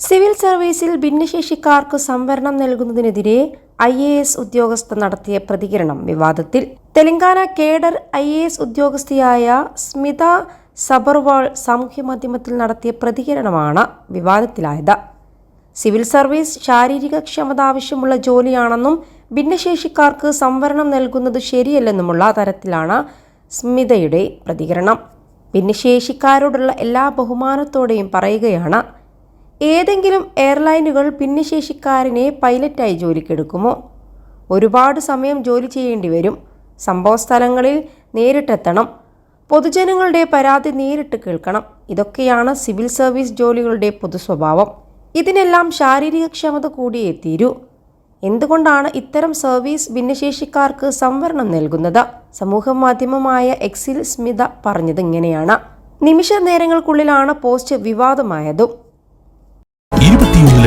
Civil സർവീസിൽ ഭിന്നശേഷിക്കാർക്ക് സംവരണം നൽകുന്നതിനെതിരെ ഐ എ എസ് ഉദ്യോഗസ്ഥ നടത്തിയ പ്രതികരണം വിവാദത്തിൽ. Telangana cadre I A S ഉദ്യോഗസ്ഥയായ Smita Sabharwal സാമൂഹ്യമാധ്യമത്തിൽ നടത്തിയ പ്രതികരണമാണ് വിവാദത്തിലായത്. സിവിൽ സർവീസ് ശാരീരിക ക്ഷമത ആവശ്യമുള്ള ജോലിയാണെന്നും ഭിന്നശേഷിക്കാർക്ക് സംവരണം നൽകുന്നത് ശരിയല്ലെന്നുമുള്ള തരത്തിലാണ് സ്മിതയുടെ പ്രതികരണം. ഭിന്നശേഷിക്കാരോടുള്ള എല്ലാ ബഹുമാനത്തോടെയും പറയുകയാണ് ഏതെങ്കിലും എയർലൈനുകൾ ഭിന്നശേഷിക്കാരനെ പൈലറ്റായി ജോലിക്കെടുക്കുമോ? ഒരുപാട് സമയം ജോലി ചെയ്യേണ്ടി വരും. സംഭവസ്ഥലങ്ങളിൽ നേരിട്ടെത്തണം. പൊതുജനങ്ങളുടെ പരാതി നേരിട്ട് കേൾക്കണം. ഇതൊക്കെയാണ് സിവിൽ സർവീസ് ജോലികളുടെ പൊതു സ്വഭാവം ഇതിനെല്ലാം ശാരീരിക ക്ഷമത കൂടിയേ തീരൂ. എന്തുകൊണ്ടാണ് ഇത്തരം സർവീസ് ഭിന്നശേഷിക്കാർക്ക് സംവരണം നൽകുന്നത്? സമൂഹ മാധ്യമമായ എക്സിൽ സ്മിത പറഞ്ഞത് ഇങ്ങനെയാണ് നിമിഷ നേരങ്ങൾക്കുള്ളിലാണ് പോസ്റ്റ് വിവാദമായതും.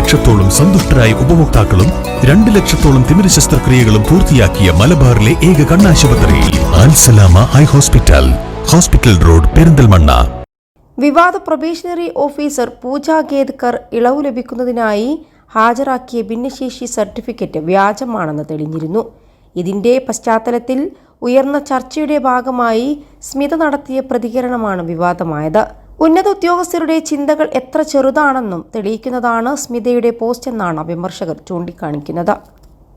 ലക്ഷത്തോളം സന്തുഷ്ടരായ ഉപഭോക്താക്കളും രണ്ട് ലക്ഷത്തോളം തിമിര ശസ്ത്രക്രിയകളും പൂർത്തിയാക്കിയ മലബാറിലെ ഏക കണ്ണാശുപത്രി Al Salama eye hospital hospital road Perinthalmanna. വിവാദ പ്രൊബേഷണറി ഓഫീസർ പൂജ ഗേദ്കർ ഇളവ് ലഭിക്കുന്നതിനായി ഹാജരാക്കിയ ഭിന്നശേഷി സർട്ടിഫിക്കറ്റ് വ്യാജമാണെന്ന് തെളിഞ്ഞിരുന്നു. ഇതിന്റെ പശ്ചാത്തലത്തിൽ ഉയർന്ന ചർച്ചയുടെ ഭാഗമായി സ്മിത നടത്തിയ പ്രതികരണമാണ് വിവാദമായത്. ഉന്നത ഉദ്യോഗസ്ഥരുടെ ചിന്തകൾ എത്ര ചെറുതാണെന്നും തെളിയിക്കുന്നതാണ് സ്മിതയുടെ പോസ്റ്റ് എന്നാണ് വിമർശകർ ചൂണ്ടിക്കാണിക്കുന്നത്.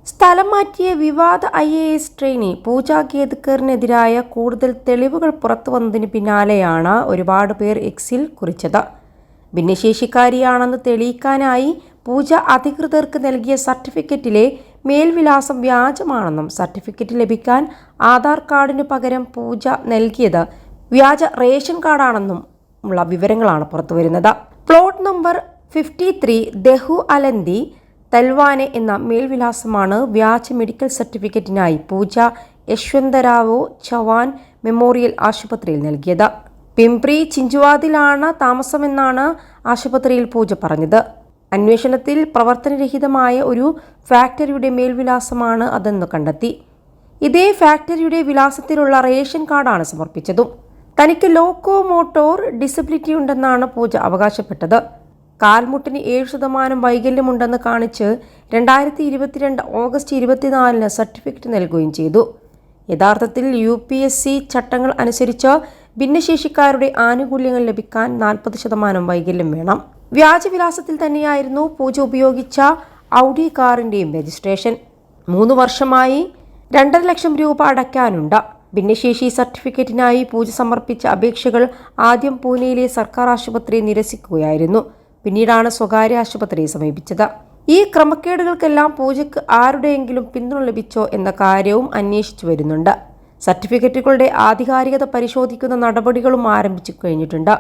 സ്ഥലം മാറ്റിയ വിവാദ I A S trainee Pooja കേദ്കറിനെതിരായ കൂടുതൽ തെളിവുകൾ പുറത്തു വന്നതിന് പിന്നാലെയാണ് ഒരുപാട് പേർ എക്സിൽ കുറിച്ചത്. ഭിന്നശേഷിക്കാരിയാണെന്ന് തെളിയിക്കാനായി പൂജ അധികൃതർക്ക് നൽകിയ സർട്ടിഫിക്കറ്റിലെ മേൽവിലാസം വ്യാജമാണെന്നും സർട്ടിഫിക്കറ്റ് ലഭിക്കാൻ ആധാർ കാർഡിനു പകരം പൂജ നൽകിയത് വ്യാജ റേഷൻ കാർഡാണെന്നും ഉള്ള വിവരങ്ങളാണ് പുറത്തു വരുന്നത്. Plot number fifty three Dehu Alandi Talwade എന്ന മേൽവിലാസമാണ് വ്യാജ മെഡിക്കൽ സർട്ടിഫിക്കറ്റിനായി പൂജ യശ്വന്തരാവോ ചവാൻ മെമ്മോറിയൽ ആശുപത്രിയിൽ നൽകിയത്. പിംപ്രി ചിഞ്ചുവാദിലാണ് താമസമെന്നാണ് ആശുപത്രിയിൽ പൂജ പറഞ്ഞത്. അന്വേഷണത്തിൽ പ്രവർത്തനരഹിതമായ ഒരു ഫാക്ടറിയുടെ മേൽവിലാസമാണ് അതെന്ന് കണ്ടെത്തി. ഇതേ ഫാക്ടറിയുടെ വിലാസത്തിലുള്ള റേഷൻ കാർഡാണ് സമർപ്പിച്ചതും. തനിക്ക് ലോക്കോ മോട്ടോർ ഡിസബിലിറ്റി ഉണ്ടെന്നാണ് പൂജ അവകാശപ്പെട്ടത്. കാൽമുട്ടിന് ഏഴ് ശതമാനം വൈകല്യമുണ്ടെന്ന് കാണിച്ച് രണ്ടായിരത്തി ഇരുപത്തിരണ്ട് ഓഗസ്റ്റ് ഇരുപത്തിനാലിന് സർട്ടിഫിക്കറ്റ് നൽകുകയും ചെയ്തു. യഥാർത്ഥത്തിൽ യു പി എസ് സി ചട്ടങ്ങൾ അനുസരിച്ച് ഭിന്നശേഷിക്കാരുടെ ആനുകൂല്യങ്ങൾ ലഭിക്കാൻ നാൽപ്പത് ശതമാനം വൈകല്യം വേണം. വ്യാജവിലാസത്തിൽ തന്നെയായിരുന്നു പൂജ ഉപയോഗിച്ച ഔഡി കാറിന്റെയും രജിസ്ട്രേഷൻ. മൂന്ന് വർഷമായി രണ്ടര ലക്ഷം രൂപ അടയ്ക്കാനുണ്ട്. ഭിന്നശേഷി സർട്ടിഫിക്കറ്റിനായി പൂജ സമർപ്പിച്ച അപേക്ഷകൾ ആദ്യം പൂനെയിലെ സർക്കാർ ആശുപത്രി നിരസിക്കുകയായിരുന്നു. പിന്നീടാണ് സ്വകാര്യ ആശുപത്രിയെ സമീപിച്ചത്. ഈ ക്രമക്കേടുകൾക്കെല്ലാം പൂജയ്ക്ക് ആരുടെയെങ്കിലും പിന്തുണ ലഭിച്ചോ എന്ന കാര്യവും അന്വേഷിച്ചു വരുന്നുണ്ട്. സർട്ടിഫിക്കറ്റുകളുടെ ആധികാരികത പരിശോധിക്കുന്ന നടപടികളും ആരംഭിച്ചു കഴിഞ്ഞിട്ടുണ്ട്.